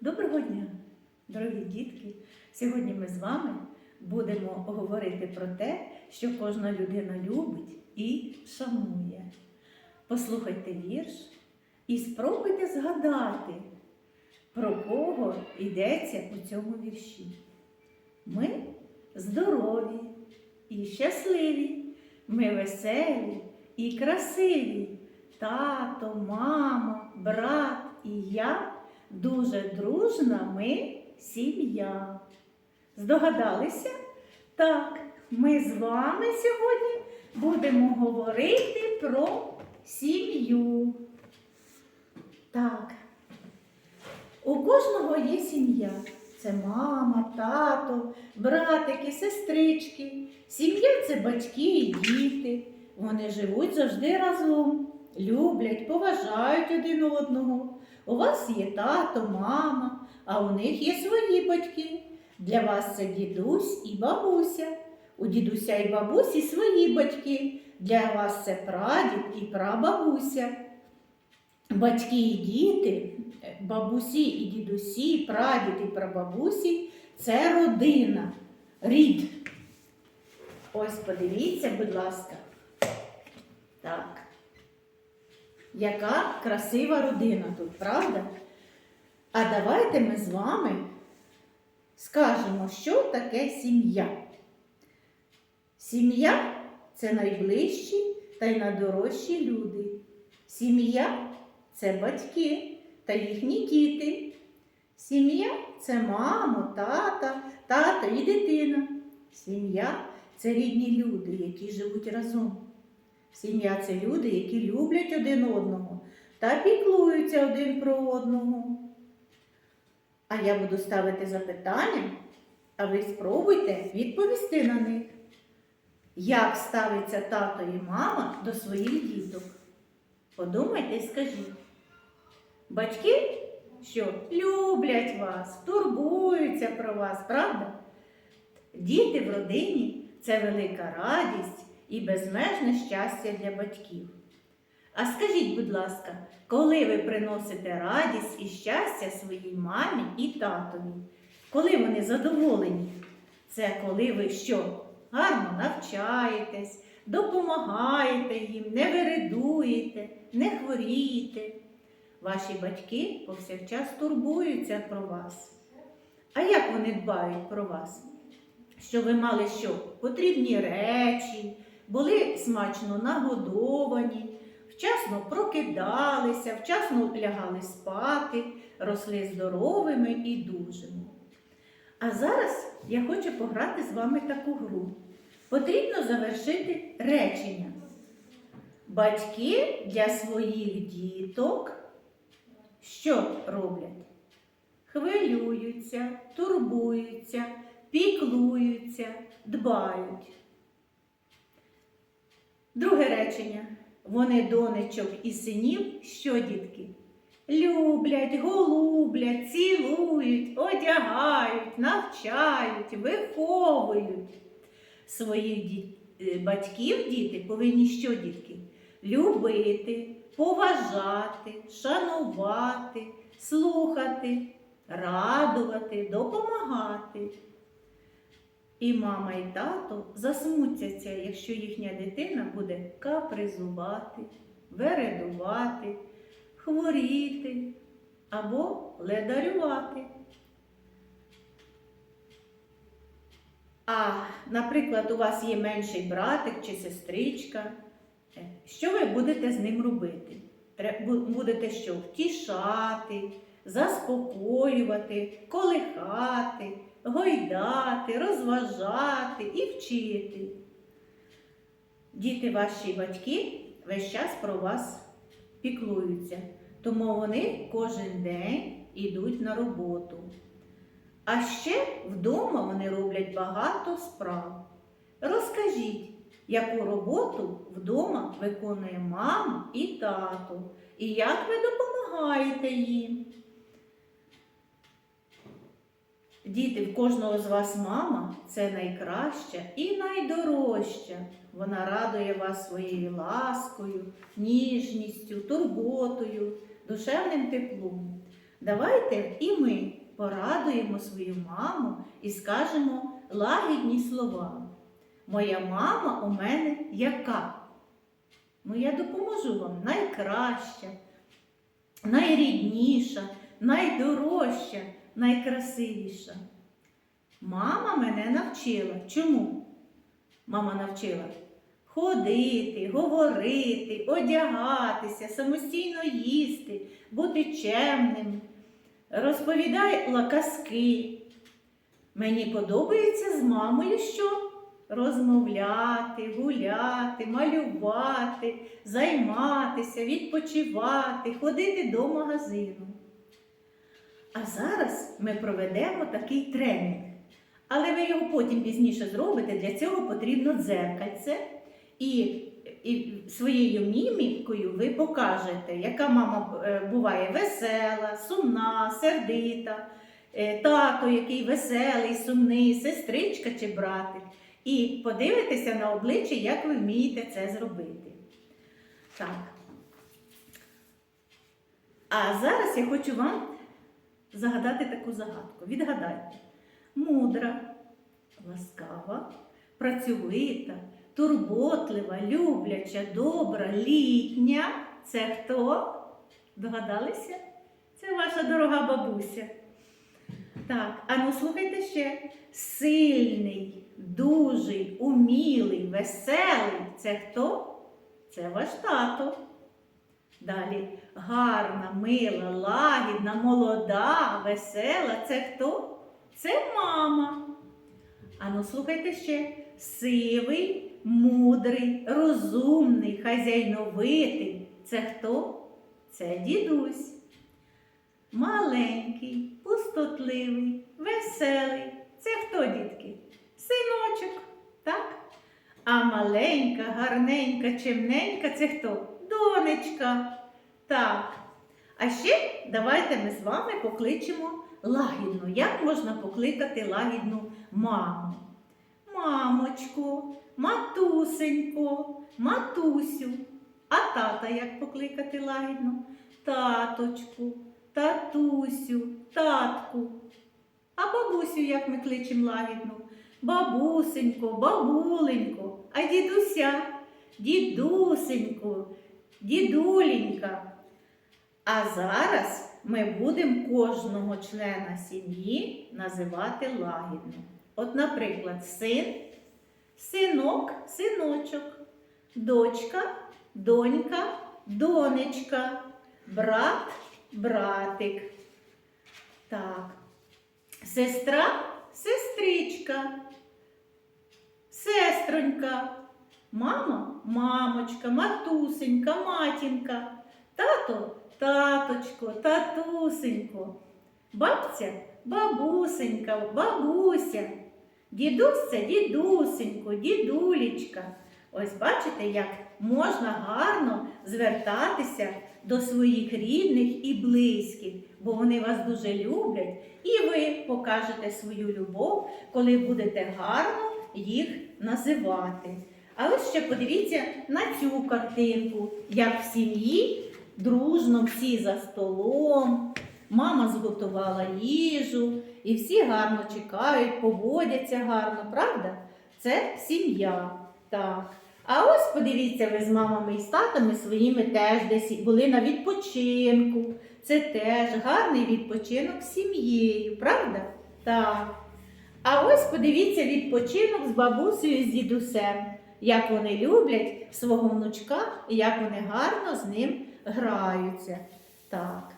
Доброго дня, дорогі дітки! Сьогодні ми з вами будемо говорити про те, що кожна людина любить і шанує. Послухайте вірш і спробуйте згадати, про кого йдеться у цьому вірші. Ми здорові і щасливі, ми веселі і красиві. Тато, мама, брат і я дуже дружна ми сім'я. Здогадалися? Так, ми з вами сьогодні будемо говорити про сім'ю. Так, у кожного є сім'я. Це мама, тато, братики, сестрички. Сім'я це батьки і діти. Вони живуть завжди разом, люблять, поважають один одного. У вас є тато, мама, а у них є свої батьки. Для вас це дідусь і бабуся. У дідуся і бабусі свої батьки. Для вас це прадід і прабабуся. Батьки і діти, бабусі і дідусі, прадід і прабабусі це родина, рід. Ось подивіться, будь ласка. Так. Яка красива родина тут, правда? А давайте ми з вами скажемо, що таке сім'я. Сім'я це найближчі та й найдорожчі люди. Сім'я це батьки та їхні діти. Сім'я це мамо, тата, тато і дитина. Сім'я це рідні люди, які живуть разом. Сім'я це люди, які люблять один одного та піклуються один про одного. А я буду ставити запитання, а ви спробуйте відповісти на них. Як ставиться тато і мама до своїх діток? Подумайте і скажіть. Батьки, що люблять вас, турбуються про вас, правда? Діти в родині це велика радість і безмежне щастя для батьків. А скажіть, будь ласка, коли ви приносите радість і щастя своїй мамі і татові? Коли вони задоволені? Це коли ви що? Гарно навчаєтесь, допомагаєте їм, не виридуєте, не хворієте. Ваші батьки повсякчас турбуються про вас. А як вони дбають про вас? Що ви мали що? Потрібні речі, були смачно нагодовані, вчасно прокидалися, вчасно лягали спати, росли здоровими і дужими. А зараз я хочу пограти з вами таку гру. Потрібно завершити речення. Батьки для своїх діток що роблять? Хвилюються, турбуються, піклуються, дбають. Друге речення. Вони донечок і синів, що дітки? Люблять, голублять, цілують, одягають, навчають, виховують. Своїх ді- е, батьків діти повинні що, дітки? Любити, поважати, шанувати, слухати, радувати, допомагати. І мама і тато засмутяться, якщо їхня дитина буде капризувати, вередувати, хворіти або ледарювати. А, наприклад, у вас є менший братик чи сестричка. Що ви будете з ним робити? Будете що? Втішати, заспокоювати, колихати, гойдати, розважати і вчити. Діти ваші батьки весь час про вас піклуються, тому вони кожен день йдуть на роботу. А ще вдома вони роблять багато справ. Розкажіть, яку роботу вдома виконує мама і тато, і як ви допомагаєте їм. Діти, в кожного з вас мама це найкраща і найдорожча. Вона радує вас своєю ласкою, ніжністю, турботою, душевним теплом. Давайте і ми порадуємо свою маму і скажемо лагідні слова. Моя мама у мене яка? Ну, я допоможу вам найкраща, найрідніша, найдорожча, найкрасивіша. Мама мене навчила. Чому? Мама навчила ходити, говорити, одягатися, самостійно їсти, бути чемним. Розповідала казки. Мені подобається з мамою що? Розмовляти, гуляти, малювати, займатися, відпочивати, ходити до магазину. А зараз ми проведемо такий тренінг. Але ви його потім пізніше зробите. Для цього потрібно дзеркальце. І, і своєю мімікою ви покажете, яка мама е, буває весела, сумна, сердита, е, тато, який веселий, сумний, сестричка чи братик. І подивитеся на обличчя, як ви вмієте це зробити. Так. А зараз я хочу вам загадати таку загадку. Відгадайте. Мудра, ласкава, працьовита, турботлива, любляча, добра, літня. Це хто? Догадалися? Це ваша дорога бабуся. Так, а ну слухайте ще. Сильний, дужий, умілий, веселий. Це хто? Це ваш тато. Далі гарна, мила, лагідна, молода, весела. Це хто? Це мама. А ну слухайте ще. Сивий, мудрий, розумний, хазяйновитий. Це хто? Це дідусь. Маленький, пустотливий, веселий. Це хто, дітки? Синочок, так? А маленька, гарненька, чимненька це хто? Донечка. Так. А ще давайте ми з вами покличемо лагідну. Як можна покликати лагідну маму? Мамочку, матусенько, матусю. А тата як покликати лагідно? Таточку, татусю, татку. А бабусю як ми кличемо лагідно? Бабусенько, бабуленько, а дідуся, дідусенько, дідуленька. А зараз ми будемо кожного члена сім'ї називати лагідно. От, наприклад, син, синок, синочок, дочка, донька, донечка, брат, братик. Так. Сестра, сестричка, сестронька, мама, мамочка, матусенька, матінка, тато, таточко, татусенько, бабця, бабусенька, бабуся, дідусь дідусенько, дідулечка. Ось бачите, як можна гарно звертатися до своїх рідних і близьких, бо вони вас дуже люблять, і ви покажете свою любов, коли будете гарно їх називати. А ось ще подивіться на цю картинку, як в сім'ї дружно всі за столом. Мама зготувала їжу, і всі гарно чекають, поводяться гарно, правда? Це сім'я. Так. А ось подивіться, ви з мамами і з татами своїми теж десь були на відпочинку. Це теж гарний відпочинок з сім'єю, правда? Так. А ось подивіться відпочинок з бабусею з дідусем, як вони люблять свого внучка і як вони гарно з ним граються. Так.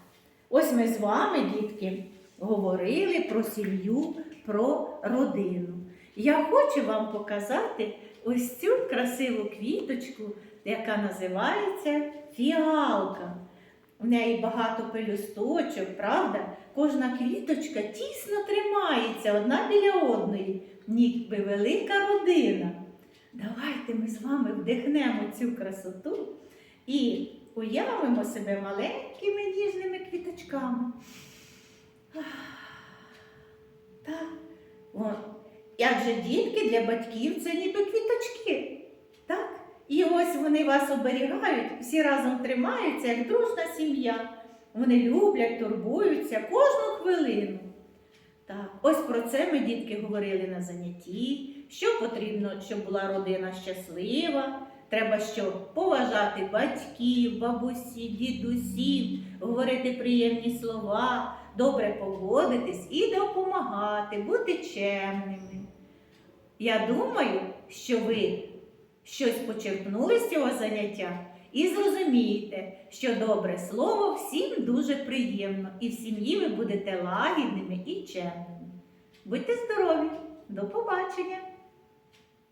Ось ми з вами, дітки, говорили про сім'ю, про родину. Я хочу вам показати ось цю красиву квіточку, яка називається фіалка. В неї багато пелюсточок, правда? Кожна квіточка тісно тримається одна біля одної, ніби велика родина. Давайте ми з вами вдихнемо цю красоту і уявимо себе маленькими ніжними квіточками. Так, от. Адже дітки для батьків це ніби квіточки. Так? І ось вони вас оберігають, всі разом тримаються, як дружна сім'я. Вони люблять, турбуються кожну хвилину. Так, ось про це ми, дітки, говорили на занятті, що потрібно, щоб була родина щаслива. Треба що поважати батьків, бабусі, дідусів, говорити приємні слова, добре поводитись і допомагати, бути чемними. Я думаю, що ви щось почерпнули з цього заняття і зрозумієте, що добре слово всім дуже приємно, і в сім'ї ви будете лагідними і чемними. Будьте здорові! До побачення!